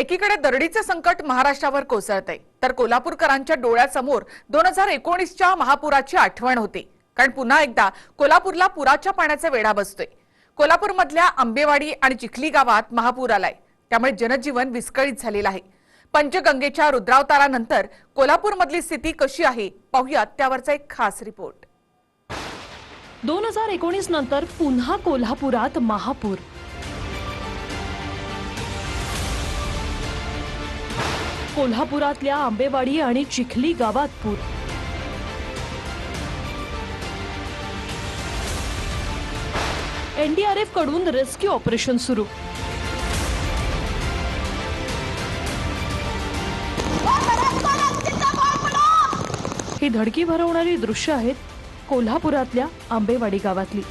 एकीकडे दरडीचे संकट महाराष्ट्रावर कोसळतंय. तर कोल्हापूरकरांच्या डोळ्यासमोर दोन हजार एकोणीसच्या महापुराची आठवण होते. कारण पुन्हा एकदा कोल्हापूरला पुराच्या पाण्याचा वेढा बसतोय. कोल्हापूरमधल्या आंबेवाडी आणि चिखली गावात महापूर आलाय. त्यामुळे जनजीवन विस्कळीत झालेलं आहे. पंचगंगेच्या रुद्रावतारानंतर कोल्हापूरमधली स्थिती कशी आहे? पाहूयात त्यावरचा एक खास रिपोर्ट. दोन हजार एकोणीस नंतर पुन्हा कोल्हापुरात महापूर. कोल्हापुरातल्या आंबेवाडी आणि चिखली गावात पूर. एनडीआरएफकडून रेस्क्यू ऑपरेशन सुरू. ही धडकी भरवणारी दृश्य आहेत कोल्हापुरातल्या आंबेवाडी गावातली.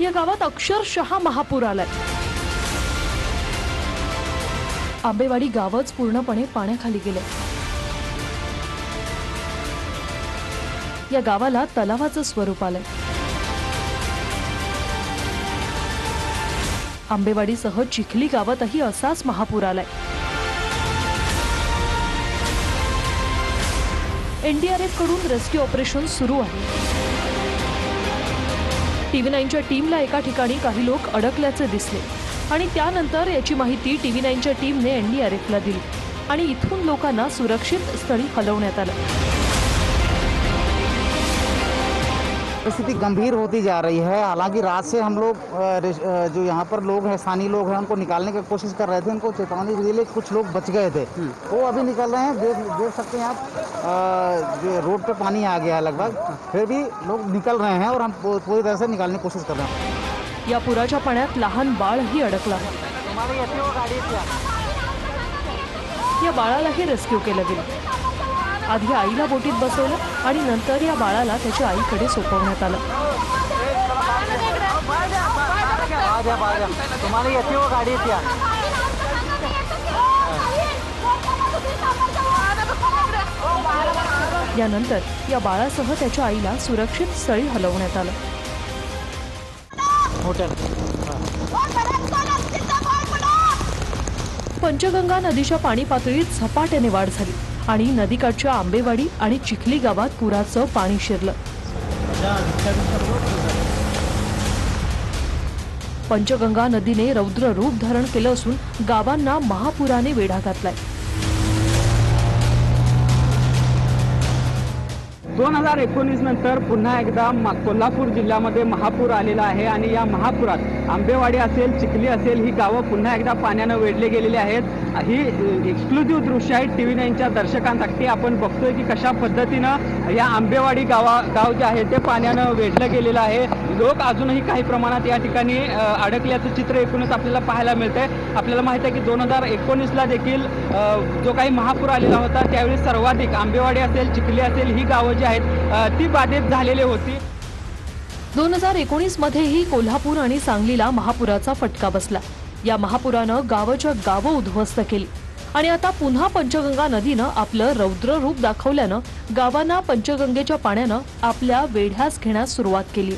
या गावात अक्षरशः महापूर आलाय. आंबेवाडी गावच पूर्णपणे पाण्याखाली गेले. या गावाला तलावाचं स्वरूप आलंय. आंबेवाडीसह चिखली गावातही असाच महापूर आलाय. एनडीआरएफकडून रेस्क्यू ऑपरेशन सुरू आहे. टीव्ही नाईनच्या टीमला एका ठिकाणी काही लोक अडकल्याचे दिसले. आणि त्यानंतर याची माहिती टीव्ही नाईनच्या टीमने एनडीआरएफला दिली. आणि इथून लोकांना सुरक्षित स्थळी हलवण्यात आलं. परिस्थिति गंभीर होती जा रही है. हालांकि रात से हम लोग जो यहाँ पर लोग हैं स्थानीय लोग हैं उनको निकालने की कोशिश कर रहे थे। उनको चेतावनी दी लेकिन कुछ लोग बच गए थे। वो अभी निकल रहे हैं। देख देख सकते हैं आप जो रोड पे पानी आ गया है लगभग। फिर भी लोग निकल रहे हैं और हम पूरी तरह से निकालने की कोशिश कर रहे हैं। या पुराच्या पाण्यात लहान बाळही अडकला या बाळालाही रेस्क्यू केलं गेलं. आधी आईला बोटीत बसवलं आणि नंतर या बाळाला त्याच्या आईकडे सोपवण्यात आलं. यानंतर या बाळासह त्याच्या आईला सुरक्षित स्थळी हलवण्यात आलं. मोठ्या पंचगंगा नदीच्या पाणी पातळीत झपाट्याने वाढ झाली आणि नदीकाठच्या आंबेवाडी आणि चिखली गावात पुराचं पाणी शिरलं. पंचगंगा नदीने रौद्र रूप धारण केलं असून गावांना महापुराने वेढा घातलाय. दोन हजार एकोणीस नंतर पुन्हा एकदा मा- कोल्हापूर जिल्ह्यामध्ये महापूर आलेला आहे आणि या महापुरात आंबेवाडी असेल चिखली असेल ही गावं पुन्हा एकदा पाण्यानं वेढले गेलेली आहेत. ही एक्सक्लुझिव्ह दृश्य आहेत टी व्ही नाईनच्या दर्शकांसाठी. आपण बघतोय की कशा पद्धतीनं या आंबेवाडी गावा गाव जे आहे ते पाण्यानं वेढलं गेलेलं आहे. लोक अजूनही काही प्रमाणात या ठिकाणी अडकल्याचं चित्र एकूणच आपल्याला पाहायला मिळतंय. आपल्याला माहीत आहे की दोन हजार एकोणीसला देखील जो काही महापूर आलेला होता त्यावेळी सर्वाधिक आंबेवाडी असेल चिखली असेल ही गावं जी आहेत. ती बाधित झालेली होती. दोन हजार एकोणीस मध्येही कोल्हापूर आणि सांगलीला महापुराचा फटका बसला. या महापुरानं गावाच्या गावं उद्ध्वस्त केली. आणि आता पुन्हा पंचगंगा नदीनं आपलं रौद्र रूप दाखवल्यानं गावांना पंचगंगेच्या पाण्यानं आपल्या वेढ्यास घेण्यास सुरुवात केली.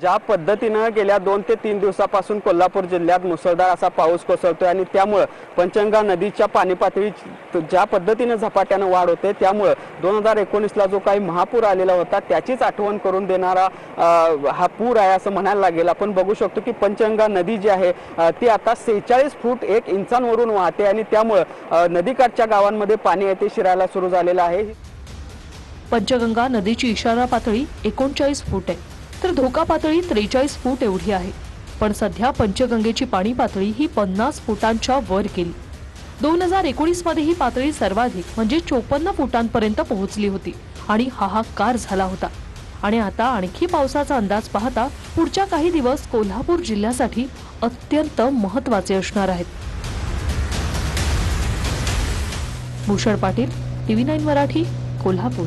ज्या पद्धतीनं गेल्या दोन ते तीन दिवसापासून कोल्हापूर जिल्ह्यात मुसळधार असा पाऊस कोसळतोय आणि त्यामुळं पंचगंगा नदीच्या पाणी पातळी ज्या पद्धतीनं झपाट्यानं वाढ होते त्यामुळं दोन हजार एकोणीसला जो काही महापूर आलेला होता त्याचीच आठवण करून देणारा हा पूर आहे असं म्हणायला लागेल. आपण बघू शकतो की पंचगंगा नदी जी आहे ती आता सेहेचाळीस फूट एक इंचांवरून वाहते आणि त्यामुळं नदीकाठच्या गावांमध्ये पाणी येते शिरायला सुरू झालेलं आहे. पंचगंगा नदीची इशारा पातळी एकोणचाळीस फूट आहे. तर धोका पातळी त्रेचाळीस फूट एवढी आहे. पण सध्या पंचगंगेची पाणी पातळी ही पन्नास फुटांच्या वर गेली दोन हजार एकोणीसमध्ये ही पातळी सर्वाधिक म्हणजे चोपन्न फुटांपर्यंत पोहोचली होती आणि हाहाकार झाला होता. आणि आता आणखी पावसाचा अंदाज पाहता पुढच्या काही दिवस कोल्हापूर जिल्ह्यासाठी अत्यंत महत्त्वाचे असणार आहेत. Bhushan Patil TV nine Marathi Kolhapur.